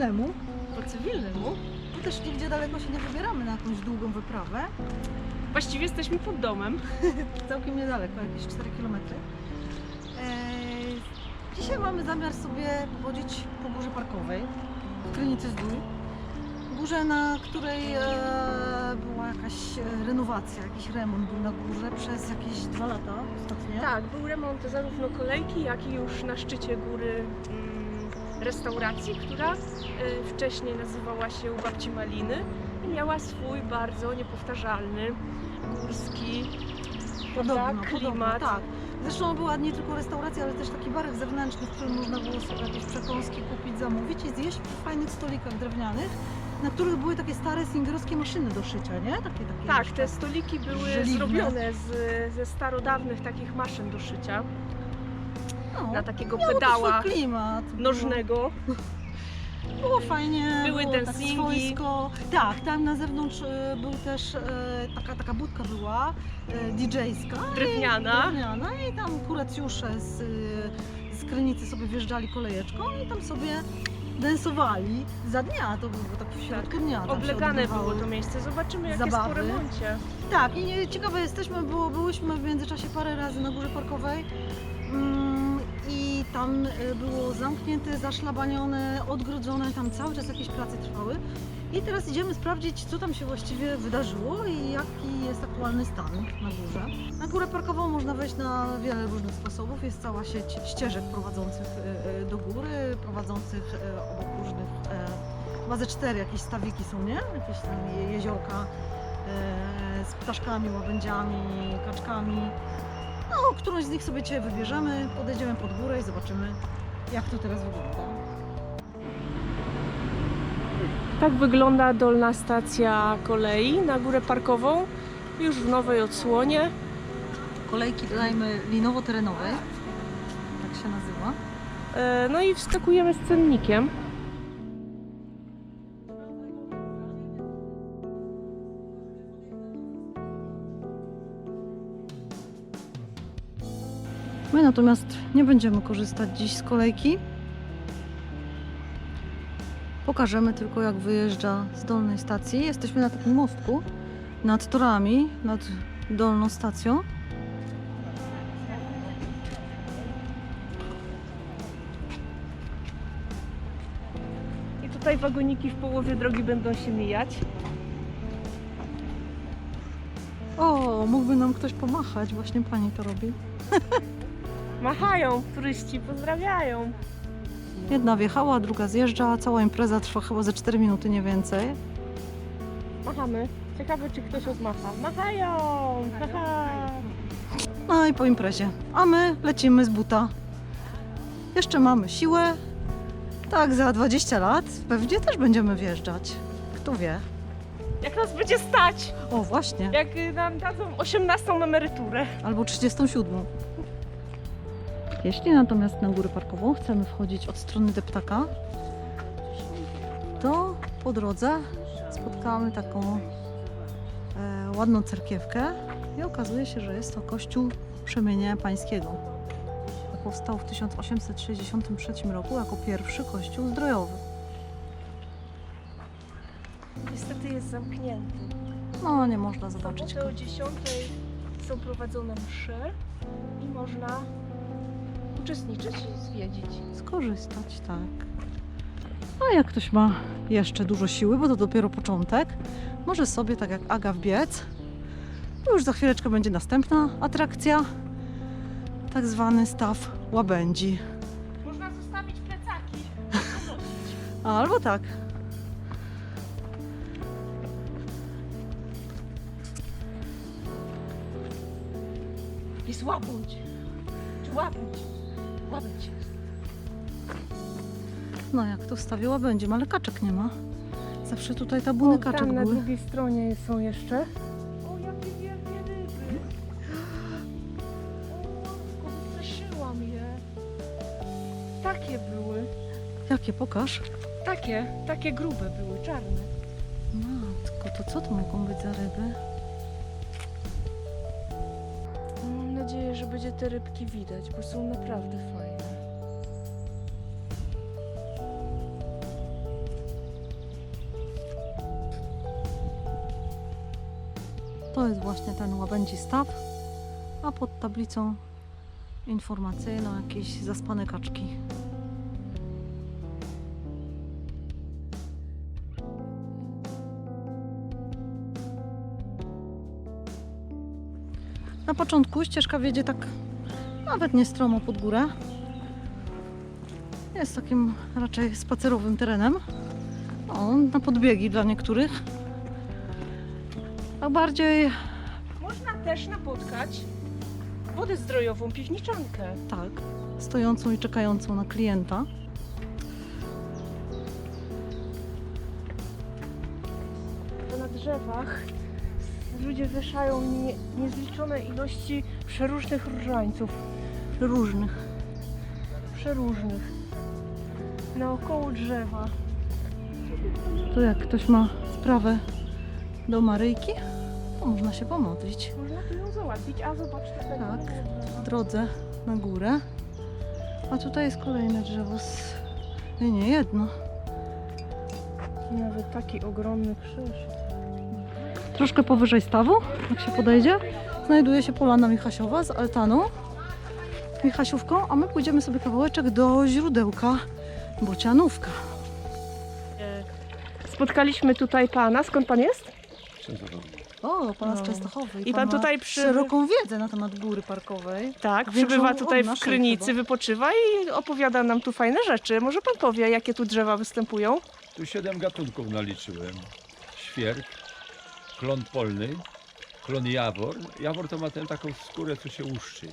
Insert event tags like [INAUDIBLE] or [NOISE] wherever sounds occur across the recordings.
cywilnemu. Po cywilnemu. Tu też nigdzie daleko się nie wybieramy na jakąś długą wyprawę. Właściwie jesteśmy pod domem. [LAUGHS] Całkiem niedaleko, jakieś 4 km. Dzisiaj mamy zamiar sobie pochodzić po górze parkowej w Krynicy Zdrój. Górze, na której e, była jakaś e, renowacja, jakiś remont był na górze przez jakieś dwa lata ostatnio. Tak, był remont zarówno kolejki, jak i już na szczycie góry mm, restauracji, która y, wcześniej nazywała się Babci Maliny i miała swój bardzo niepowtarzalny górski prawda, klimat. tak. Zresztą była nie tylko restauracja, ale też taki barek zewnętrzny, w którym można było sobie jakieś przekąski kupić, zamówić i zjeść przy fajnych stolikach drewnianych, na których były takie stare singerowskie maszyny do szycia, nie? Takie, takie Tak, te stoliki były żeliwne. zrobione z, ze starodawnych takich maszyn do szycia, no, na takiego miało pedała swój klimat. Było- nożnego. Było fajnie, Były było tak dancingi. swojsko. Tak, tam na zewnątrz e, był też e, taka, taka budka była e, DJ-ska. Drewniana. Drewniana i tam kuracjusze z, e, z Krynicy sobie wjeżdżali kolejeczką i tam sobie densowali za dnia, to było tak w środku dnia. tam się Oblegane odbywały. było to miejsce. Zobaczymy jak jest zabawy. po remoncie. Tak, i ciekawe jesteśmy, bo byłyśmy w międzyczasie parę razy na górze parkowej mm, tam e, było zamknięte, zaszlabanione, odgrodzone, tam cały czas jakieś prace trwały. I teraz idziemy sprawdzić, co tam się właściwie wydarzyło i jaki jest aktualny stan na górze. Na górę parkową można wejść na wiele różnych sposobów. Jest cała sieć ścieżek prowadzących e, e, do góry, prowadzących obok różnych, e, chyba ze cztery jakieś stawiki są, nie? Jakieś tam je- jeziorka e, z ptaszkami, łabędziami, kaczkami. No, którąś z nich sobie dzisiaj wybierzemy, podejdziemy pod górę i zobaczymy, jak to teraz wygląda. Tak wygląda dolna stacja kolei na górę parkową. Już w nowej odsłonie. Kolejki dodajmy linowo-terenowej, tak się nazywa. E, No i wskakujemy z cennikiem. Natomiast nie będziemy korzystać dziś z kolejki. Pokażemy tylko jak wyjeżdża z dolnej stacji. Jesteśmy na takim mostku nad torami, nad dolną stacją. I tutaj wagoniki w połowie drogi będą się mijać. O, mógłby nam ktoś pomachać, właśnie pani to robi. [LAUGHS] Machają turyści, pozdrawiają. Jedna wjechała, druga zjeżdża, cała impreza trwa chyba ze 4 minuty, nie więcej. Machamy. Ciekawe, czy ktoś odmacha. Machają! Haha. No i po imprezie. A my lecimy z buta. Jeszcze mamy siłę. Tak, za 20 lat pewnie też będziemy wjeżdżać. Kto wie? Jak nas będzie stać? O, właśnie. Jak y, nam dadzą 18 emeryturę. Albo 37. Jeśli natomiast na górę parkową chcemy wchodzić od strony deptaka, to po drodze spotkamy taką e, ładną cerkiewkę i okazuje się, że jest to kościół Przemienia Pańskiego. Powstał w 1863 roku jako pierwszy kościół zdrojowy. Niestety jest zamknięty. No, nie można zobaczyć sobotę go. o 10 są prowadzone msze i można uczestniczyć i zwiedzić. skorzystać, tak. A jak ktoś ma jeszcze dużo siły, bo to dopiero początek, może sobie, tak jak Aga, wbiec. Bo Już za chwileczkę będzie następna atrakcja, tak zwany staw łabędzi. Można zostawić plecaki. [LAUGHS] Albo tak. Jest łabędź. Czy łabędź? Łabędź. No jak to wstawię łabędziem, ale kaczek nie ma. Zawsze tutaj tabuny kaczek tam na były. drugiej stronie są jeszcze. O, jakie wielkie ryby. O, matko, wystraszyłam je. Takie były. Jakie, pokaż. Takie, takie grube były, czarne. Matko, to co to mogą być za ryby? będzie te rybki widać, bo są naprawdę fajne. To jest właśnie ten łabędzi staw, a pod tablicą informacyjną jakieś zaspane kaczki. Na początku ścieżka wiedzie tak nawet nie stromo pod górę. Jest takim raczej spacerowym terenem. O, na podbiegi dla niektórych. A bardziej Można też napotkać wodę zdrojową, piwniczankę. tak, stojącą i czekającą na klienta. Na drzewach ludzie wieszają nie, niezliczone ilości przeróżnych różańców. Różnych. Przeróżnych. Naokoło drzewa. To jak ktoś ma sprawę do Maryjki, to można się pomodlić. Można tu ją załatwić, a zobacz tutaj. Tak. W drodze na górę. A tutaj jest kolejne drzewo z... Nie, nie jedno. Nawet taki ogromny krzyż. Troszkę powyżej stawu, jak się podejdzie, znajduje się polana Michasiowa z altaną Michasiówką, a my pójdziemy sobie kawałeczek do źródełka Bocianówka. E, Spotkaliśmy tutaj pana. Skąd pan jest? O, pana z. Częstochowy. I pan tutaj przy- szeroką wiedzę na temat góry parkowej. Tak, Większą przybywa od tutaj w naszej Krynicy, chyba. wypoczywa i opowiada nam tu fajne rzeczy. Może pan powie, jakie tu drzewa występują? Tu siedem gatunków naliczyłem. Świerk, klon polny, klon jawor. Jawor to ma tę taką skórę, co się łuszczy.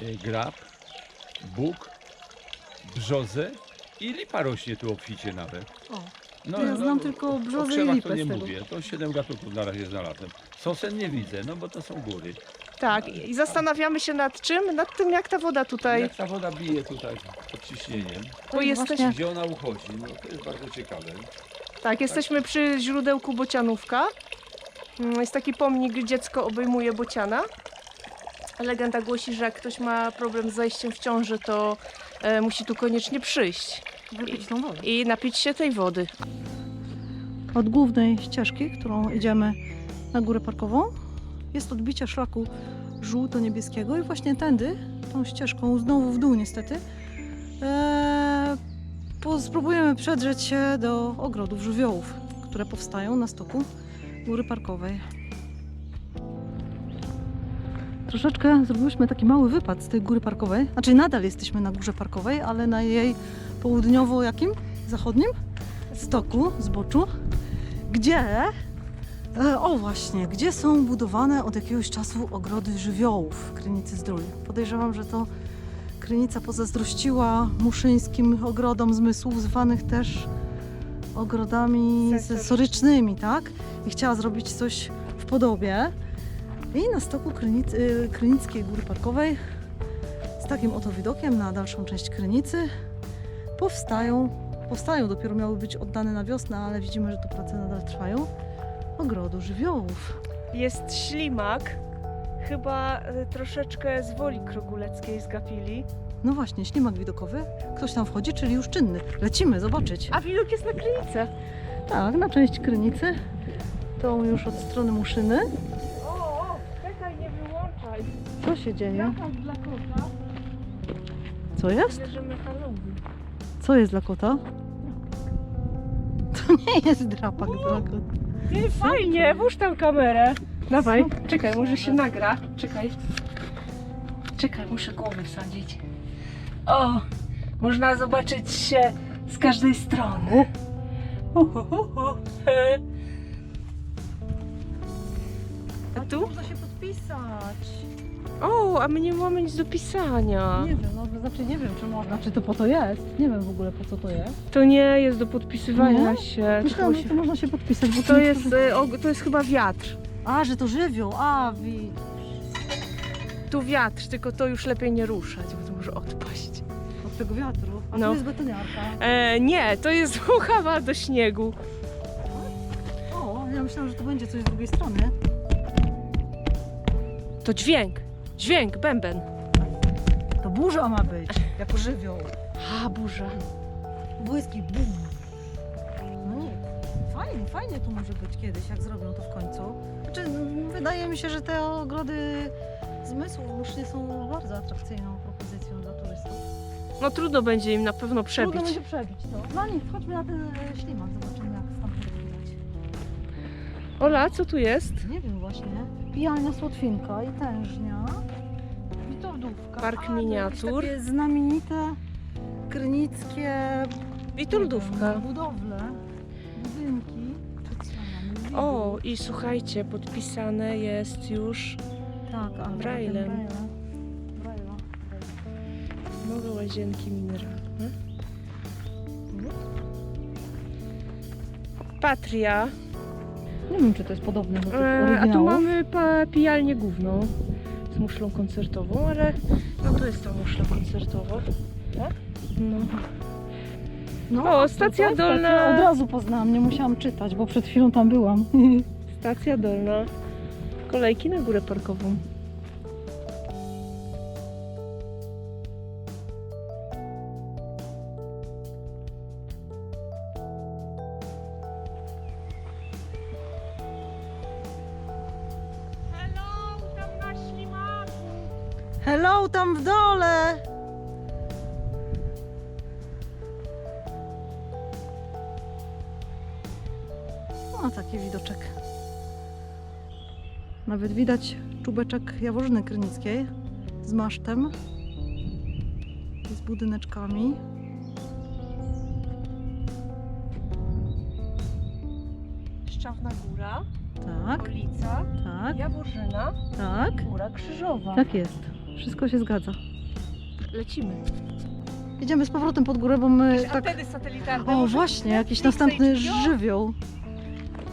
Y, Grab, bóg, brzozę i lipa rośnie tu obficie nawet. O, No, Ja znam tylko o brzozę i lipę to nie z tego. mówię, to siedem gatunków na razie znalazłem. Sosen nie widzę, no bo to są góry. Tak, i zastanawiamy się nad czym? Nad tym, jak ta woda tutaj, Jak ta woda bije tutaj pod ciśnieniem, bo jest jesteś, właśnie- gdzie ona uchodzi, no to jest bardzo ciekawe. tak, jesteśmy przy źródełku Bocianówka. Mm, Jest taki pomnik, gdzie dziecko obejmuje bociana. Legenda głosi, że jak ktoś ma problem z zajściem w ciąży, to e, musi tu koniecznie przyjść wypić tą wodę. i napić się tej wody. Od głównej ścieżki, którą idziemy na górę parkową, jest odbicie szlaku żółto-niebieskiego i właśnie tędy, tą ścieżką, znowu w dół niestety, e, spróbujemy przedrzeć się do ogrodów żywiołów, które powstają na stoku góry parkowej. Troszeczkę zrobiłyśmy taki mały wypad z tej góry parkowej. Znaczy nadal jesteśmy na górze parkowej, ale na jej południowo jakim? Zachodnim? Stoku, zboczu, gdzie e, o właśnie, gdzie są budowane od jakiegoś czasu ogrody żywiołów w Krynicy Zdrój. Podejrzewam, że to Krynica pozazdrościła muszyńskim ogrodom zmysłów, zwanych też ogrodami Sensorycznymi. sensorycznymi, tak? I chciała zrobić coś w podobie. I na stoku Krynic, y, Krynickiej Góry Parkowej z takim oto widokiem na dalszą część Krynicy powstają, powstają, dopiero miały być oddane na wiosnę, ale widzimy, że te prace nadal trwają, ogrodu żywiołów. Jest ślimak, chyba e, troszeczkę z woli kroguleckiej zgapili. No właśnie, ślimak widokowy. Ktoś tam wchodzi, czyli już czynny. Lecimy zobaczyć. A widok jest na Krynicę. Tak, na część Krynicy. Tą już od strony Muszyny. O, o, czekaj, nie wyłączaj. Co się dzieje? Drapak dla kota. Co jest? Bierzemy Halloween. Co jest dla kota? To nie jest drapak dla kota. Ty, fajnie, włóż tam kamerę. Dawaj, czekaj, może się nagra. Czekaj. Czekaj, muszę głowę wsadzić. O, można zobaczyć się z każdej strony. A tu? Można się podpisać. O, a my nie mamy nic do pisania. Nie wiem, no to znaczy nie wiem, czy można, czy to po to jest. Nie wiem w ogóle po co to jest. To nie jest do podpisywania Nie? się. Myślałam, że się... to można się podpisać, bo To nie- jest, e, og- to jest chyba wiatr. A, że to żywioł, a wi... Tu wiatr, tylko to już lepiej nie ruszać, bo to może odpaść. od tego wiatru. A No. tu jest betoniarka. E, nie, to jest [LAUGHS] huchawa do śniegu. O, ja myślałam, że to będzie coś z drugiej strony. To dźwięk. Dźwięk, bęben. To burza ma być, jako żywioł. A, burza. Błyski, bum. No nie, fajnie. fajnie, tu może być kiedyś, jak zrobią to w końcu. Znaczy, wydaje mi się, że te ogrody zmysłów już nie są bardzo atrakcyjną propozycją dla turystów. No trudno będzie im na pewno przebić. Trudno będzie przebić to. No nic, chodźmy na ten e, ślimak, zobaczymy jak stamtąd widać. Ola, co tu jest? Nie wiem właśnie. Pijalnia Słotwinka i tężnia. Witoldówka. Park A, to jakieś miniatur. Takie znamienite krynickie wiem, budowle, budynki. O, i słuchajcie, podpisane jest już tak, a. Braille'a. nowe łazienki mineralne. Patria. Nie wiem, czy to jest podobne do tych E, a tu oryginałów. mamy pa, pijalnię główną z muszlą koncertową, ale no to jest ta muszla koncertowa. Tak? No. No, O, stacja tutaj dolna. Stacja, od razu poznałam, nie musiałam czytać, bo przed chwilą tam byłam. [LAUGHS] Stacja dolna. Kolejki na górę parkową. Hello, tam na ślimaku! Hello, tam w dole! Nawet widać czubeczek Jaworzyny Krynickiej z masztem i z budyneczkami. Szczawna Góra, Tak, Polica, tak, Jaworzyna, tak. Góra Krzyżowa. Tak jest. Wszystko się zgadza. Lecimy. Idziemy z powrotem pod górę, bo my Jakieś tak... anteny satelitarne. O, może właśnie, jakiś Netflixa, następny HBO? żywioł.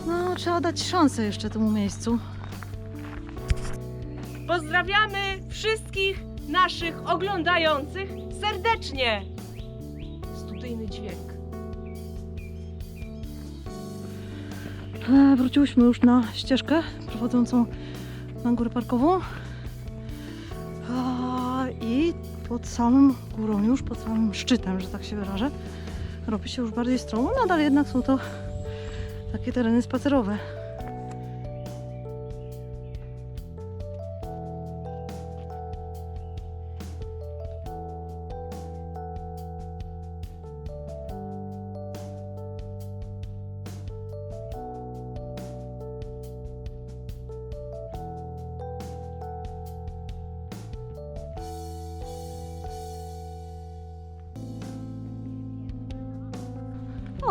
No, trzeba dać szansę jeszcze temu miejscu. Pozdrawiamy wszystkich naszych oglądających serdecznie. Studyjny dźwięk. E, Wróciłyśmy już na ścieżkę prowadzącą na górę parkową. I pod samym górą, już pod samym szczytem, że tak się wyrażę, robi się już bardziej stromo. Nadal jednak są to takie tereny spacerowe.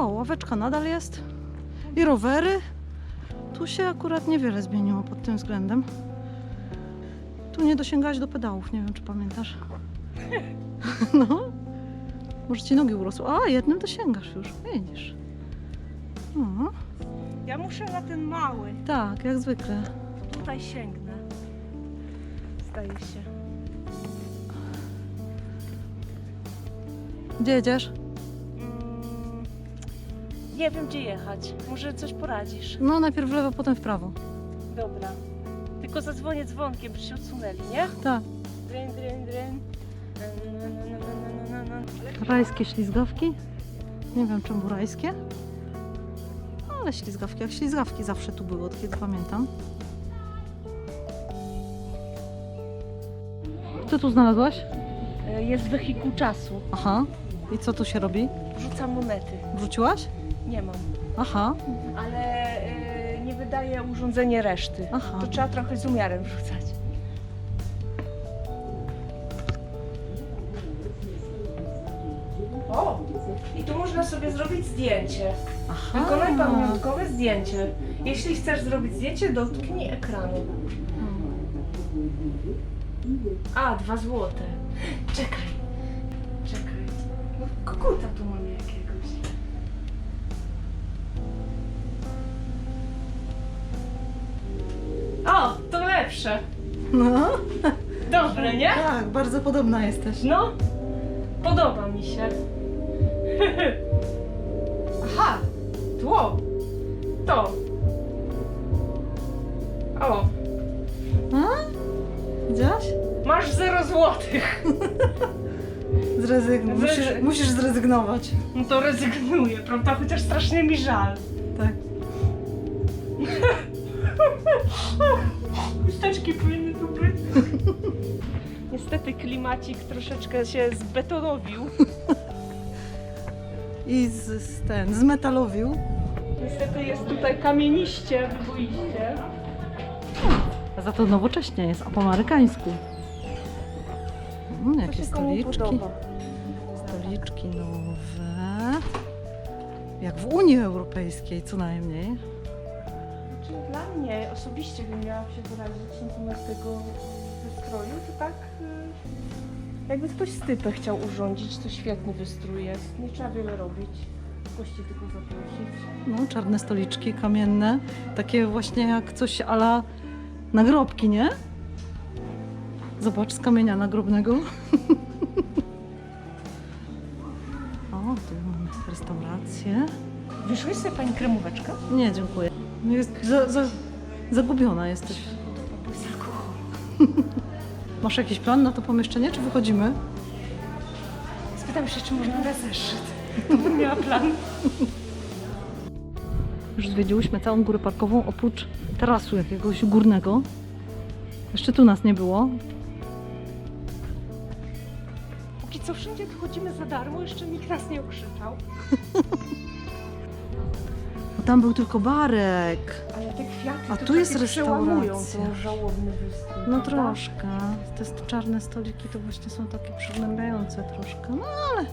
O, ławeczka nadal jest. I rowery. Tu się akurat niewiele zmieniło pod tym względem. Tu nie dosięgałaś do pedałów, nie wiem czy pamiętasz. [LAUGHS] No. Może ci nogi urosły. A, jednym dosięgasz już, widzisz. No, Ja muszę na ten mały. tak, jak zwykle. Tutaj sięgnę. Zdaje się. Gdzie jedziesz? Nie wiem gdzie jechać. Może coś poradzisz. No, najpierw w lewo, potem w prawo. Dobra. Tylko zadzwonię dzwonkiem, by się odsunęli, nie? Tak. Dryn, dryn, dryn. Na, na, na, na, na, na, na. Rajskie ślizgawki. Nie wiem czemu rajskie. Ale ślizgawki, jak ślizgawki zawsze tu były, od kiedy pamiętam. Co tu znalazłaś? E, Jest wehikuł czasu. Aha. I co tu się robi? Wrzucam monety. Wrzuciłaś? Nie mam. Aha. Ale e, nie wydaje urządzenie reszty. Aha. To trzeba trochę z umiarem wrzucać. O! I tu można sobie zrobić zdjęcie. Aha. Wykonaj pamiątkowe zdjęcie. Jeśli chcesz zrobić zdjęcie, dotknij ekranu. A, dwa złote. Czekaj. Czekaj. No, koguta tu mam No. Dobre, nie? Tak, bardzo podobna jesteś. No, podoba mi się. Aha, tło. To. O, A? Widziałaś? masz 0 złotych. [LAUGHS] Zrezygnuj. Musisz, musisz zrezygnować. No to rezygnuję, prawda? Chociaż strasznie mi żal. Tak. [LAUGHS] Chusteczki powinny tu być. [LAUGHS] Niestety klimacik troszeczkę się zbetonowił. I z, z ten, zmetalowił. Niestety jest tutaj kamieniście, wyboiście. A za to nowocześnie jest, a po amerykańsku. Mm, To jakie się komu stoliczki. Stoliczki nowe. Jak w Unii Europejskiej co najmniej. Dla mnie osobiście, bym miała się wyrazić na temat tego wystroju, to tak y, jakby ktoś stypę chciał urządzić, to świetny wystrój jest. Nie trzeba wiele robić. Gości tylko zaprosić. No, czarne stoliczki kamienne. Takie właśnie jak coś ala nagrobki, nie? Zobacz, z kamienia nagrobnego. [LAUGHS] o, tu mamy restaurację. Wyszłeś sobie pani kremóweczkę? Nie, dziękuję. Jest za, za, zagubiona jesteś. To jest alkohol. Masz jakiś plan na to pomieszczenie, czy wychodzimy? Spytam się, czy można na zeszyt. To bym miała plan. [LAUGHS] Już zwiedziłyśmy całą górę parkową, oprócz tarasu jakiegoś górnego. Jeszcze tu nas nie było. Póki co wszędzie chodzimy za darmo, jeszcze nikt nas nie okrzyczał. [LAUGHS] Bo tam był tylko barek. Ale te kwiaty A to tu jest takie przełamują restauracja. ten żałobny wystrój. No prawda? troszkę. Te st- czarne stoliki to właśnie są takie przygnębiające troszkę. No ale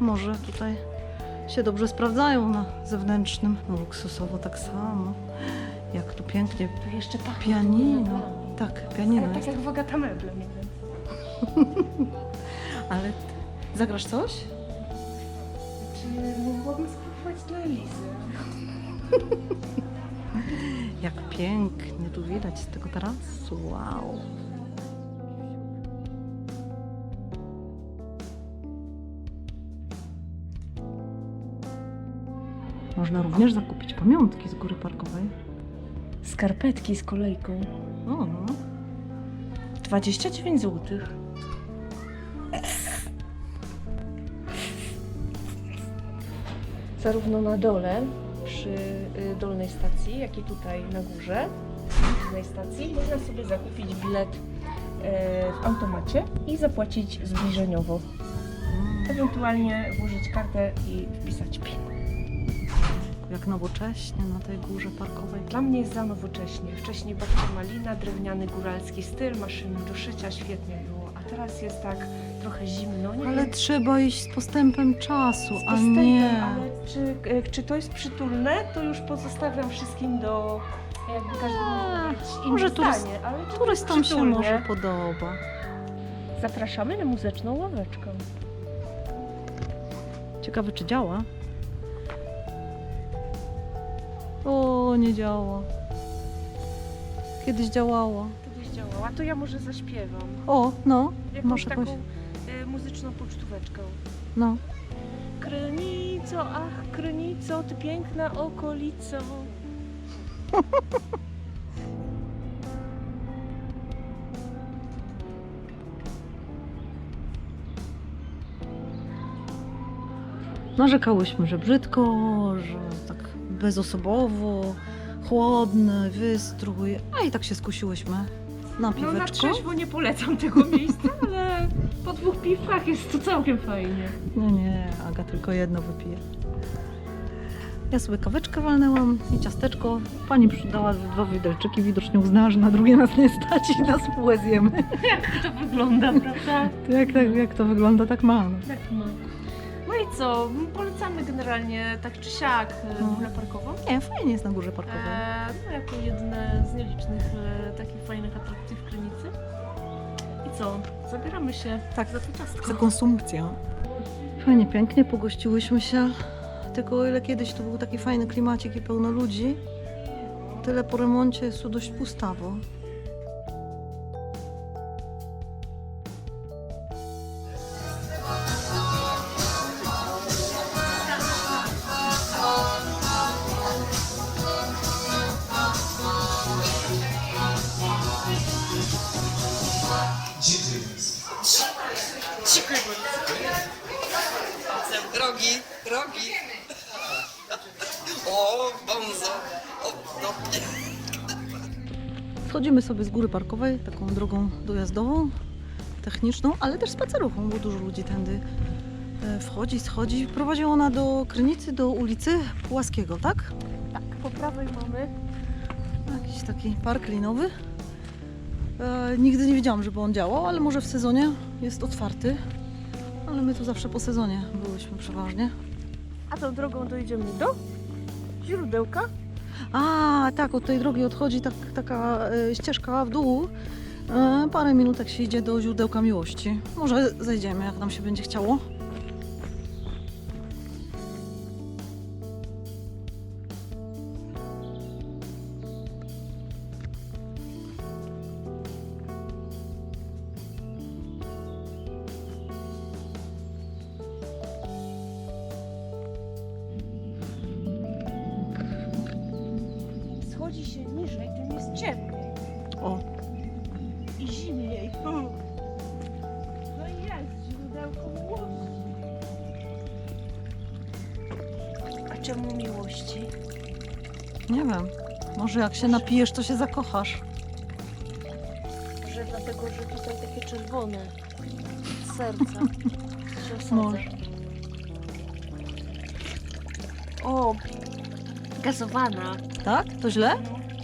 może tutaj się dobrze sprawdzają na zewnętrznym. No, luksusowo tak samo. Jak tu pięknie. Tu jeszcze pachnie Pianino. meblami. Tak, pianino Ale tak jest. jak Wagata meble mniej więcej. [LAUGHS] Ale ty- zagrasz coś? Czy mogłabym spróbować dla Elizy? [LAUGHS] Jak pięknie tu widać z tego tarasu. Wow. Można również zakupić pamiątki z góry parkowej. Skarpetki z kolejką. O, no. 29 zł. Zarówno na dole, przy y, dolnej stacji, jak i tutaj na górze, górnej stacji, można sobie zakupić bilet e, w automacie i zapłacić zbliżeniowo. Ewentualnie włożyć kartę i wpisać PIN. Jak nowocześnie na tej górze parkowej. Dla mnie jest za nowocześnie. Wcześniej babcia malina, drewniany góralski styl, maszyny do szycia, świetnie było. A teraz jest tak trochę zimno. Nie Ale wiem, trzeba iść z postępem czasu, z a postępem, nie. Ale czy, czy to jest przytulne, to już pozostawiam wszystkim do jakby A, mieć inne może turyst- zdanie, ale czy to jest Turystom się przytulnie? może podoba. Zapraszamy na muzyczną ławeczkę. Ciekawe, czy działa. O, nie działa. Kiedyś działała. Kiedyś działała, to ja może zaśpiewam. O, no, Jakąś Masz taką muzyczną pocztóweczkę. no. Krynico, ach, Krynico, ty piękna okolico. [LAUGHS] Narzekałyśmy, że brzydko, że tak bezosobowo, chłodny wystrój, a i tak się skusiłyśmy na No na piweczko. trzeźwo nie polecam tego miejsca, [LAUGHS] ale po dwóch piwkach jest to całkiem fajnie. Nie, nie, Aga tylko jedno wypije. Ja sobie kaweczkę walnęłam i ciasteczko. Pani przydała dwa widelczyki, widocznie uznała, że na drugie nas nie stać i na spółę zjemy. To wygląda, prawda? To jak, tak, jak to wygląda, tak ma. Tak ma. No i co? Polecamy generalnie tak czy siak e, No. górę parkową. Nie, fajnie jest na górze parkowej. E, no jako jedne z nielicznych e, takich fajnych atrakcji w Krynicy. I co? Zabieramy się Tak. za to ciastko. Za konsumpcję. Fajnie, pięknie pogościłyśmy się. Tylko o ile kiedyś to był taki fajny klimacik i pełno ludzi, tyle po remoncie jest tu dość pustawo. Schodzimy sobie z góry parkowej, taką drogą dojazdową, techniczną, ale też spaceruchą, bo dużo ludzi tędy e, wchodzi, schodzi. Prowadzi ona do Krynicy, do ulicy Płaskiego, tak? Tak, po prawej mamy Jakiś taki park linowy. E, nigdy nie wiedziałam, żeby on działał, ale może w sezonie jest otwarty. Ale my tu zawsze po sezonie byłyśmy przeważnie. A tą drogą dojdziemy do źródełka. A, tak, od tej drogi odchodzi tak, taka e, ścieżka w dół. E, parę minutek się idzie do źródełka miłości. Może zejdziemy, jak nam się będzie chciało. Czemu miłości? nie wiem. Może jak się napijesz, to się zakochasz. Że dlatego, że tutaj takie czerwone serca [LAUGHS] się. Może. O, gazowana. Tak? To źle?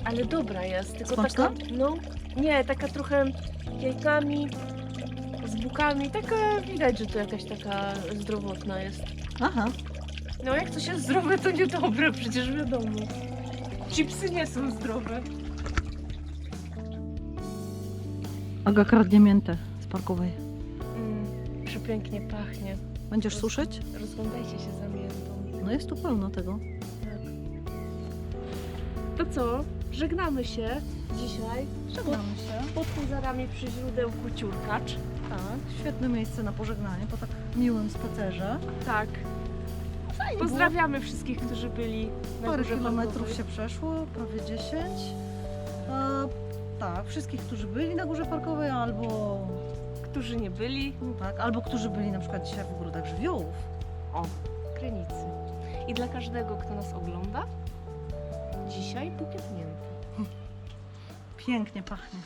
Ale dobra jest, tylko Smaczna? taka, no, nie, taka trochę jajkami, z bukami, taka widać, że to jakaś taka zdrowotna jest. Aha. No jak coś jest zdrowe, to niedobre, przecież wiadomo. Chipsy nie są zdrowe. Aga kradnie miętę z parkowej. Mm, przepięknie pachnie. Będziesz suszyć? Rozglądajcie się za miętą. No jest tu pełno tego. To co? Żegnamy się dzisiaj Żegnamy się. pod huzarami przy źródełku Ciurkacz. Tak, świetne miejsce na pożegnanie po tak miłym spacerze. Tak. Pozdrawiamy wszystkich, którzy byli na Parę górze kilometrów Parkowej. się przeszło, prawie 10. E, tak, wszystkich, którzy byli na górze parkowej, albo Którzy nie byli, no tak, albo którzy byli na przykład dzisiaj w ogrodach żywiołów. Krynicy. I dla każdego, kto nas ogląda, dzisiaj bukiet mięty. Pięknie pachnie.